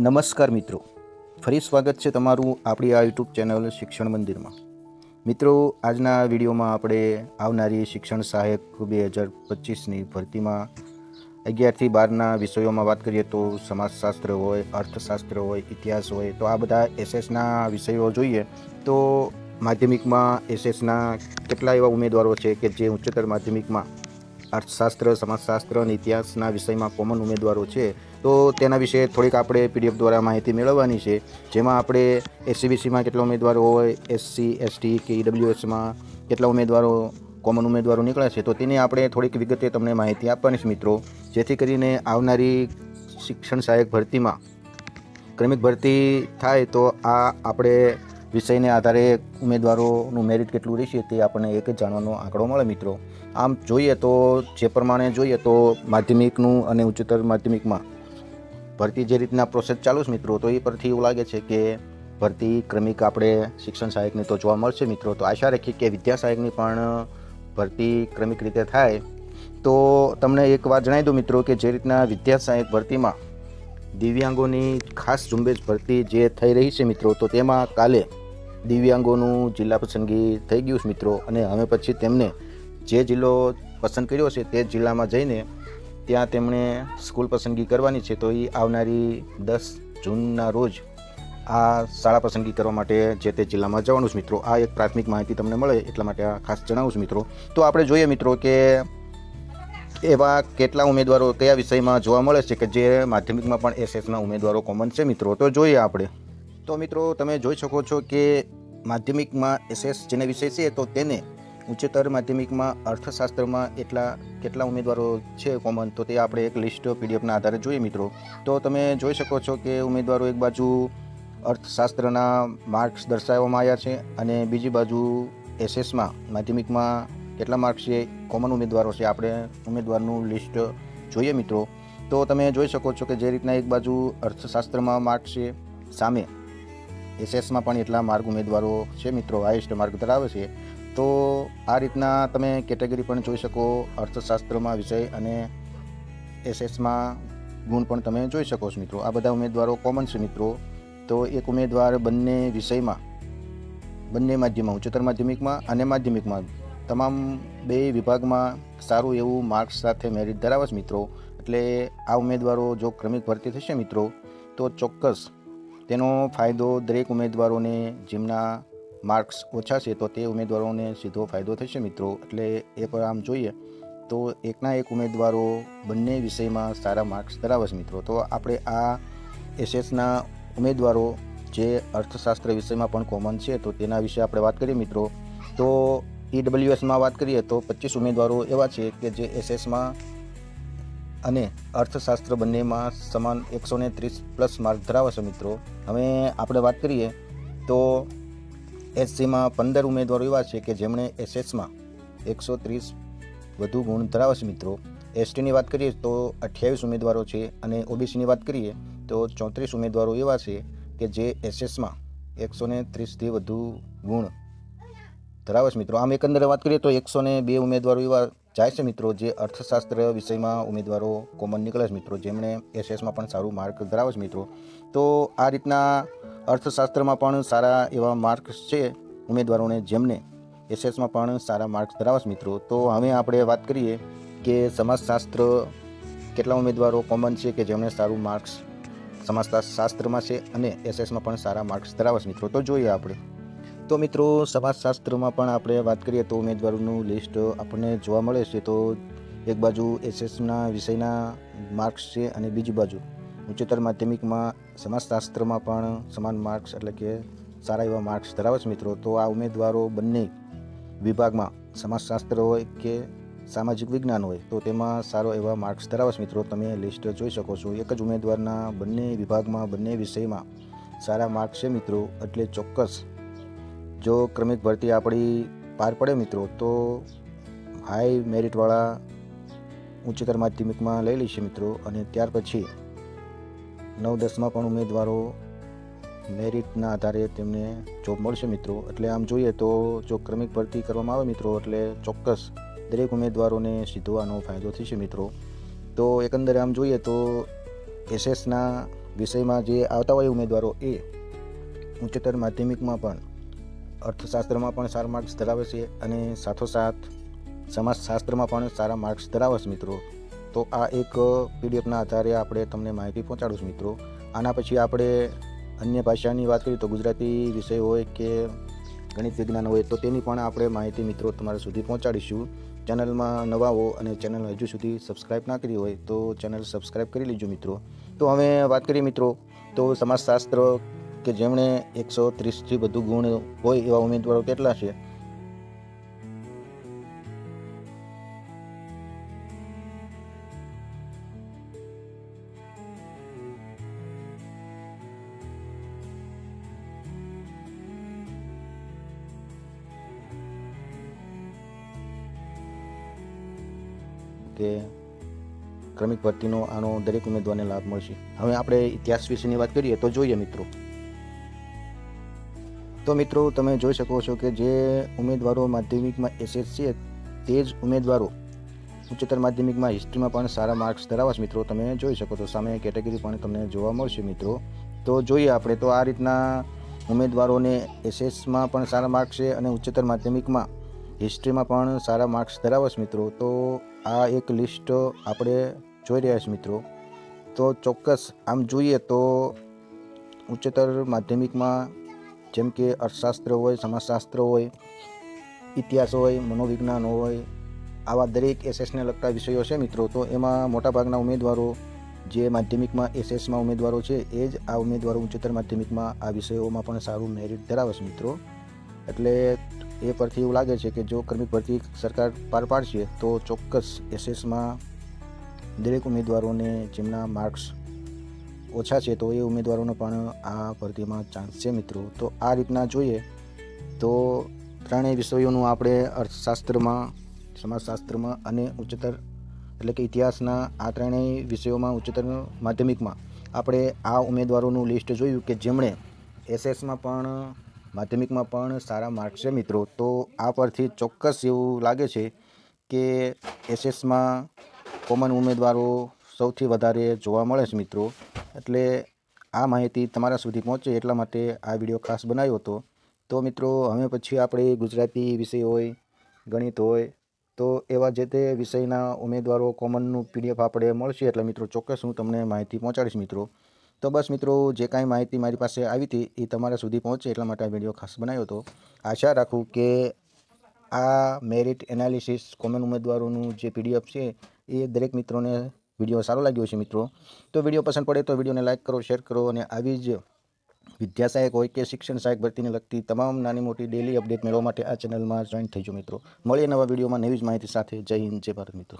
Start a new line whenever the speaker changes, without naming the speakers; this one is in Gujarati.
નમસ્કાર મિત્રો. ફરી સ્વાગત છે તમારું આપણી આ યુટ્યુબ ચેનલ શિક્ષણ મંદિરમાં. મિત્રો, આજના વિડીયોમાં આપણે આવનારી શિક્ષણ સહાયક બે હજાર પચીસની ભરતીમાં અગિયારથી બારના વિષયોમાં વાત કરીએ તો સમાજશાસ્ત્ર હોય, અર્થશાસ્ત્ર હોય, ઇતિહાસ હોય, તો આ બધા એસએસના વિષયો જોઈએ તો માધ્યમિકમાં એસએસના કેટલા એવા ઉમેદવારો છે કે જે ઉચ્ચતર માધ્યમિકમાં અર્થશાસ્ત્ર, સમાજશાસ્ત્ર અને ઇતિહાસના વિષયમાં કોમન ઉમેદવારો છે? તો તેના વિશે થોડીક આપણે પીડીએફ દ્વારા માહિતી મેળવવાની છે. જેમાં આપણે એસસીબીસીમાં કેટલા ઉમેદવારો હોય એસસી એસટી કે ઈડબ્લ્યુએસમાં કેટલા ઉમેદવારો કોમન ઉમેદવારો નીકળ્યા છે, તો તેની આપણે થોડીક વિગતે તમને માહિતી આપવાની છે મિત્રો. જેથી કરીને આવનારી શિક્ષણ સહાયક ભરતીમાં ક્રમિક ભરતી થાય તો આ આપણે વિષયને આધારે ઉમેદવારોનું મેરિટ કેટલું રહેશે તે આપણને એક જ જાણવાનો આંકડો મળે મિત્રો. આમ જોઈએ તો જે પ્રમાણે જોઈએ તો માધ્યમિકનું અને ઉચ્ચતર માધ્યમિકમાં ભરતી જે રીતના પ્રોસેસ ચાલુ છે મિત્રો, તો એ પરથી એવું લાગે છે કે ભરતી ક્રમિક આપણે શિક્ષણ સહાયકની તો જોવા મળશે મિત્રો. તો આશા રાખીએ કે વિદ્યા સહાયકની પણ ભરતી ક્રમિક રીતે થાય. તો તમને એક વાત જણાવી દઉં મિત્રો કે જે રીતના વિદ્યા સહાયક ભરતીમાં દિવ્યાંગોની ખાસ ઝુંબેશ ભરતી જે થઈ રહી છે મિત્રો, તો તેમાં કાલે દિવ્યાંગોનું જિલ્લા પસંદગી થઈ ગયું છે મિત્રો. અને હવે પછી તેમને જે જિલ્લો પસંદ કર્યો છે તે જિલ્લામાં જઈને ત્યાં તેમણે સ્કૂલ પસંદગી કરવાની છે, તો એ આવનારી દસ જૂનના રોજ આ શાળા પસંદગી કરવા માટે જે તે જિલ્લામાં જવાનું છે મિત્રો. આ એક પ્રાથમિક માહિતી તમને મળે, એટલા માટે આ ખાસ જણાવું છું મિત્રો. તો આપણે જોઈએ મિત્રો કે એવા કેટલા ઉમેદવારો કયા વિષયમાં જોવા મળે છે કે જે માધ્યમિકમાં પણ એસએસના ઉમેદવારો કોમન છે મિત્રો? તો જોઈએ આપણે. તો મિત્રો, તમે જોઈ શકો છો કે માધ્યમિકમાં એસએસ જેને વિષય છે, તો તેને ઉચ્ચતર માધ્યમિકમાં અર્થશાસ્ત્રમાં એટલા કેટલા ઉમેદવારો છે કોમન તો તે આપણે એક લિસ્ટ પીડીએફના આધારે જોઈએ મિત્રો. તો તમે જોઈ શકો છો કે ઉમેદવારો એક બાજુ અર્થશાસ્ત્રના માર્ક્સ દર્શાવવામાં આવ્યા છે અને બીજી બાજુ એસએસમાં, માધ્યમિકમાં કેટલા માર્ક્સ છે કોમન ઉમેદવારો છે, આપણે ઉમેદવારનું લિસ્ટ જોઈએ મિત્રો. તો તમે જોઈ શકો છો કે જે રીતના એક બાજુ અર્થશાસ્ત્રમાં માર્ક્સ છે, સામે એસએસમાં પણ એટલા માર્ગ ઉમેદવારો છે મિત્રો હાઈએસ્ટ માર્ક ધરાવે છે. તો આ રીતના તમે કેટેગરી પણ જોઈ શકો, અર્થશાસ્ત્રમાં વિષય અને એસએસમાં ગુણ પણ તમે જોઈ શકો છો મિત્રો. આ બધા ઉમેદવારો કોમન છે મિત્રો. તો એક ઉમેદવાર બંને વિષયમાં, બંને માધ્યમમાં, ઉચ્ચતર માધ્યમિકમાં અને માધ્યમિકમાં તમામ બે વિભાગમાં સારું એવું માર્ક્સ સાથે મેરિટ ધરાવે છે મિત્રો. એટલે આ ઉમેદવારો જો ક્રમિક ભરતી થશે મિત્રો, તો ચોક્કસ તેનો ફાયદો દરેક ઉમેદવારોને જેમના માર્ક્સ ઓછા છે તો તે ઉમેદવારોને સીધો ફાયદો થશે મિત્રો. એટલે એ પર આમ જોઈએ તો એકના એક ઉમેદવારો બંને વિષયમાં સારા માર્ક્સ ધરાવે છે મિત્રો. તો આપણે આ એસએસના ઉમેદવારો જે અર્થશાસ્ત્ર વિષયમાં પણ કોમન છે તો તેના વિશે આપણે વાત કરીએ મિત્રો. તો ઈડબ્લ્યુએસમાં વાત કરીએ તો પચીસ ઉમેદવારો એવા છે કે જે એસએસમાં અને અર્થશાસ્ત્ર બંનેમાં સમાન એકસો ત્રીસ પ્લસ માર્ક ધરાવે છે મિત્રો. હવે આપણે વાત કરીએ તો એસસીમાં પંદર ઉમેદવારો એવા છે કે જેમણે એસએસમાં એકસો ત્રીસ વધુ ગુણ ધરાવે છે મિત્રો. એસટીની વાત કરીએ તો અઠ્યાવીસ ઉમેદવારો છે અને ઓબીસીની વાત કરીએ તો ચોત્રીસ ઉમેદવારો એવા છે કે જે એસએસમાં એકસો ને ત્રીસથી વધુ ગુણ ધરાવે છે મિત્રો. આમ એકંદરે વાત કરીએ તો એકસો ને બે ઉમેદવારો એવા જાય છે મિત્રો, જે અર્થશાસ્ત્ર વિષયમાં ઉમેદવારો કોમન નીકળે છે મિત્રો, જેમણે એસએસમાં પણ સારું માર્ક ધરાવે છે મિત્રો. તો આ રીતના અર્થશાસ્ત્રમાં પણ સારા એવા માર્ક્સ છે ઉમેદવારોને જેમને એસએસમાં પણ સારા માર્ક્સ ધરાવે છે મિત્રો. તો હવે આપણે વાત કરીએ કે સમાજશાસ્ત્ર કેટલા ઉમેદવારો કોમન છે કે જેમણે સારું માર્ક્સ સમાજશાસ્ત્રમાં છે અને એસએસમાં પણ સારા માર્ક્સ ધરાવે છે મિત્રો. તો જોઈએ આપણે. તો મિત્રો, સમાજશાસ્ત્રમાં પણ આપણે વાત કરીએ તો ઉમેદવારોનું લિસ્ટ આપણને જોવા મળે છે. તો એક બાજુ એસએસના વિષયના માર્ક્સ છે અને બીજી બાજુ ઉચ્ચતર માધ્યમિકમાં સમાજશાસ્ત્રમાં પણ સમાન માર્ક્સ એટલે કે સારા એવા માર્ક્સ ધરાવે છે મિત્રો. તો આ ઉમેદવારો બંને વિભાગમાં સમાજશાસ્ત્ર હોય કે સામાજિક વિજ્ઞાન હોય, તો તેમાં સારો એવા માર્ક્સ ધરાવે છે મિત્રો. તમે લિસ્ટ જોઈ શકો છો. એક જ ઉમેદવારના બંને વિભાગમાં, બંને વિષયમાં સારા માર્ક્સ છે મિત્રો. એટલે ચોક્કસ જો ક્રમિક ભરતી આપણી પાર પડે મિત્રો, તો હાઈ મેરિટવાળા ઉચ્ચતર માધ્યમિકમાં લઈ લઈશું મિત્રો. અને ત્યાર પછી નવ, દસમાં પણ ઉમેદવારો મેરિટના આધારે તેમને જોબ મળશે મિત્રો. એટલે આમ જોઈએ તો જો ક્રમિક ભરતી કરવામાં આવે મિત્રો, એટલે ચોક્કસ દરેક ઉમેદવારોને સીધો આનો ફાયદો થશે મિત્રો. તો એકંદરે આમ જોઈએ તો એસએસના વિષયમાં જે આવતા હોય ઉમેદવારો એ ઉચ્ચતર માધ્યમિકમાં પણ અર્થશાસ્ત્રમાં પણ સારા માર્ક્સ ધરાવે છે અને સાથોસાથ સમાજશાસ્ત્રમાં પણ સારા માર્ક્સ ધરાવે છે મિત્રો. તો આ એક પીડીએફના આધારે આપણે તમને માહિતી પહોંચાડું છું મિત્રો. આના પછી આપણે અન્ય ભાષાની વાત કરીએ તો ગુજરાતી વિષય હોય કે ગણિત વિજ્ઞાન હોય તો તેની પણ આપણે માહિતી મિત્રો તમારા સુધી પહોંચાડીશું. ચેનલમાં નવા હો અને ચેનલ હજુ સુધી સબસ્ક્રાઇબ ના કરી હોય તો ચેનલ સબસ્ક્રાઇબ કરી લેજો મિત્રો. તો હવે વાત કરીએ મિત્રો. તો સમાજશાસ્ત્ર કે જેમણે એકસો ત્રીસથી વધુ ગુણ હોય એવા ઉમેદવારો કેટલા છે? કે ક્રમિક ભરતીનો આનો દરેક ઉમેદવારને લાભ મળશે. હવે આપણે ઇતિહાસ વિશેની વાત કરીએ તો જોઈએ મિત્રો. તો મિત્રો, તમે જોઈ શકો છો કે જે ઉમેદવારો માધ્યમિકમાં એસએસસી તે જ ઉમેદવારો ઉચ્ચતર માધ્યમિકમાં હિસ્ટ્રીમાં પણ સારા માર્ક્સ ધરાવે છે મિત્રો. તમે જોઈ શકો છો, સામે કેટેગરી પણ તમને જોવા મળશે મિત્રો. તો જોઈએ આપણે, તો આ રીતના ઉમેદવારોને એસએસમાં પણ સારા માર્ક્સ છે અને ઉચ્ચતર માધ્યમિકમાં હિસ્ટ્રીમાં પણ સારા માર્ક્સ ધરાવે છે મિત્રો. તો આ એક લિસ્ટ આપણે જોઈ રહ્યા છીએ મિત્રો. તો ચોક્કસ આમ જોઈએ તો ઉચ્ચતર માધ્યમિકમાં જેમ કે અર્થશાસ્ત્ર હોય, સમાજશાસ્ત્ર હોય, ઇતિહાસ હોય, મનોવિજ્ઞાન હોય, આવા દરેક એસએસને લગતા વિષયો છે મિત્રો. તો એમાં મોટાભાગના ઉમેદવારો જે માધ્યમિકમાં એસએસમાં ઉમેદવારો છે, એ જ આ ઉમેદવારો ઉચ્ચતર માધ્યમિકમાં આ વિષયોમાં પણ સારું મેરિટ ધરાવે છે મિત્રો. એટલે એ પરથી એવું લાગે છે કે જો કર્મી ભરતી સરકાર પાર પાડશે, તો ચોક્કસ એસએસમાં દરેક ઉમેદવારોને જેમના માર્ક્સ ઓછા છે તો એ ઉમેદવારોનો પણ આ ભરતીમાં ચાન્સ છે મિત્રો. તો આ રીતના જોઈએ તો ત્રણેય વિષયોનું આપણે અર્થશાસ્ત્રમાં, સમાજશાસ્ત્રમાં અને ઉચ્ચતર એટલે કે ઇતિહાસના આ ત્રણેય વિષયોમાં ઉચ્ચતર માધ્યમિકમાં આપણે આ ઉમેદવારોનું લિસ્ટ જોયું કે જેમણે એસએસમાં પણ, માધ્યમિકમાં પણ સારા માર્ક્સ છે મિત્રો. તો આ પરથી ચોક્કસ એવું લાગે છે કે એસએસમાં કોમન ઉમેદવારો સૌથી વધારે જોવા મળે છે મિત્રો. એટલે આ માહિતી તમારા સુધી પહોંચે એટલા માટે આ વીડિયો ખાસ બનાવ્યો હતો. તો મિત્રો, હવે પછી આપણે ગુજરાતી વિષય હોય, ગણિત હોય, તો એવા જે તે વિષયના ઉમેદવારો કોમનનું પીડીએફ આપણે મળશે એટલે મિત્રો ચોક્કસ હું તમને માહિતી પહોંચાડીશ મિત્રો. તો બસ મિત્રો, જે કાંઈ માહિતી મારી પાસે આવી હતી એ તમારા સુધી પહોંચે એટલા માટે આ વીડિયો ખાસ બનાવ્યો હતો. આશા રાખું કે આ મેરિટ એનાલિસિસ કોમન ઉમેદવારોનું જે પીડીએફ છે એ દરેક મિત્રોને વીડિયો સારો લાગ્યો છે મિત્રો. તો વીડિયો પસંદ પડે તો વિડીયોને લાઇક કરો, શેર કરો અને આવી જ વિદ્યા સહાયક હોય કે શિક્ષણ સહાયક ભરતીને લગતી તમામ નાની મોટી ડેલી અપડેટ મેળવવા માટે આ ચેનલમાં જોઈન થઈ જાઓ મિત્રો. મળીએ નવા વિડીયોમાં નવી જ માહિતી સાથે. જય હિન્દ, જય ભારત મિત્રો.